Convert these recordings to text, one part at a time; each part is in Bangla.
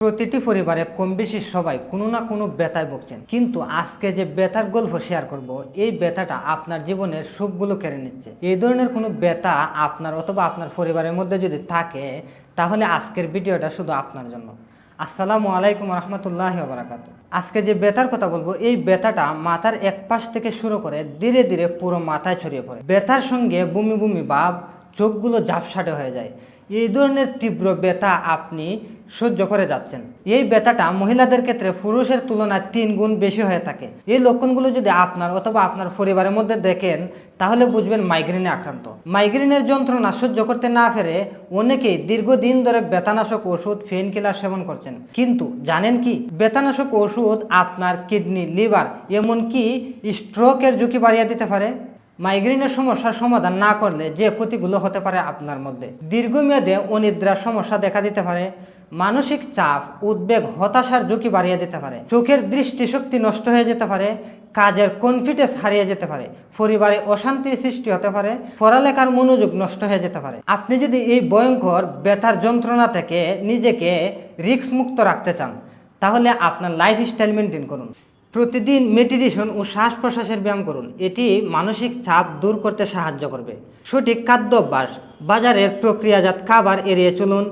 প্রতিটি পরিবারে কম বেশি সবাই কোনো না কোনো ব্যথায় ভুগছেন। কিন্তু আজকে যে ব্যথার গল্প শেয়ার করব, এই ব্যথাটা আপনার জীবনের সুখগুলো কেড়ে নিচ্ছে। এই ধরনের কোনো ব্যথা আপনার অথবা আপনার পরিবারের মধ্যে যদি থাকে, তাহলে আজকের ভিডিওটা শুধু আপনার জন্য। আসসালামু আলাইকুম রহমতুল্লাহ বারাকাত আজকে যে ব্যথার কথা বলব, এই ব্যথাটা মাথার এক পাশ থেকে শুরু করে ধীরে ধীরে পুরো মাথায় ছড়িয়ে পড়ে। ব্যথার সঙ্গে বমি বমি ভাব চোখগুলো ঝাপসাটে হয়ে যায়। এই ধরনের তীব্র ব্যথা আপনি সহ্য করে যাচ্ছেন। এই ব্যথাটা মহিলাদের ক্ষেত্রে পুরুষের তুলনায় তিন গুণ বেশি হয়ে থাকে। এই লক্ষণগুলো যদি আপনার অথবা আপনার পরিবারের মধ্যে দেখেন, তাহলে বুঝবেন মাইগ্রেনে আক্রান্ত। মাইগ্রেনের যন্ত্রণা সহ্য করতে না পেরে অনেকেই দীর্ঘদিন ধরে ব্যথানাশক ওষুধ পেন কিলার সেবন করছেন। কিন্তু জানেন কি? ব্যথানাশক ওষুধ আপনার কিডনি লিভার এমনকি স্ট্রোকের ঝুঁকি বাড়িয়ে দিতে পারে। মাইগ্রেনের সমস্যার সমাধান না করলে যে ক্ষতিগুলো হতে পারে আপনার মধ্যে। দীর্ঘমেয়াদে অনিদ্রার সমস্যা দেখা দিতে পারে, মানসিক চাপ, উদ্বেগ, হতাশার ঝুঁকি বাড়িয়ে দিতে পারে, চোখের দৃষ্টিশক্তি নষ্ট হয়ে যেতে পারে, কাজের কনফিডেন্স হারিয়ে যেতে পারে, পরিবারে অশান্তির সৃষ্টি হতে পারে, পড়ালেখার মনোযোগ নষ্ট হয়ে যেতে পারে। আপনি যদি এই ভয়ঙ্কর ব্যথার যন্ত্রণা থেকে নিজেকে রিস্ক মুক্ত রাখতে চান, তাহলে আপনার লাইফ স্টাইল মেনটেন করুন। প্রতিদিন মেডিটেশন ও শ্বাস প্রশ্বাসের ব্যায়াম করুন। এটি মানসিক চাপ দূর করতে সাহায্য করবে। সঠিক খাদ্য অভ্যাস বাজারের প্রক্রিয়াজাত খাবার এড়িয়ে চলুন।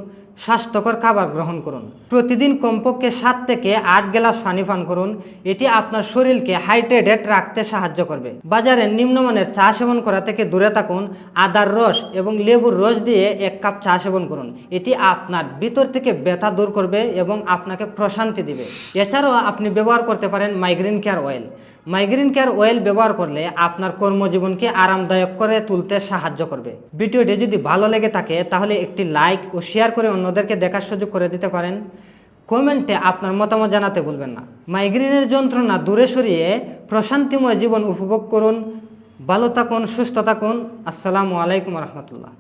স্বাস্থ্যকর খাবার গ্রহণ করুন। প্রতিদিন কমপক্ষে সাত থেকে আট গ্লাস পানি পান করুন। এটি আপনার শরীরকে হাইড্রেটেড রাখতে সাহায্য করবে। বাজারে নিম্নমানের চা সেবন করা থেকে দূরে থাকুন। আদার রস এবং লেবুর রস দিয়ে এক কাপ চা সেবন করুন। এটি আপনার ভিতর থেকে ব্যথা দূর করবে এবং আপনাকে প্রশান্তি দিবে। এছাড়াও আপনি ব্যবহার করতে পারেন migraine care oil. Migraine care oil ব্যবহার করলে আপনার কর্মজীবনকে আরামদায়ক করে তুলতে সাহায্য করবে। ভিডিওটি যদি ভালো লেগে থাকে, তাহলে একটি লাইক ও শেয়ার করে অন্যদেরকে দেখার সুযোগ করে দিতে পারেন। কমেন্টে আপনার মতামত জানাতে ভুলবেন না। মাইগ্রেনের যন্ত্রণা দূরে সরিয়ে প্রশান্তিময় জীবন উপভোগ করুন। ভালো থাকুন, সুস্থ থাকুন। আসসালামু আলাইকুম রহমতুল্লাহ।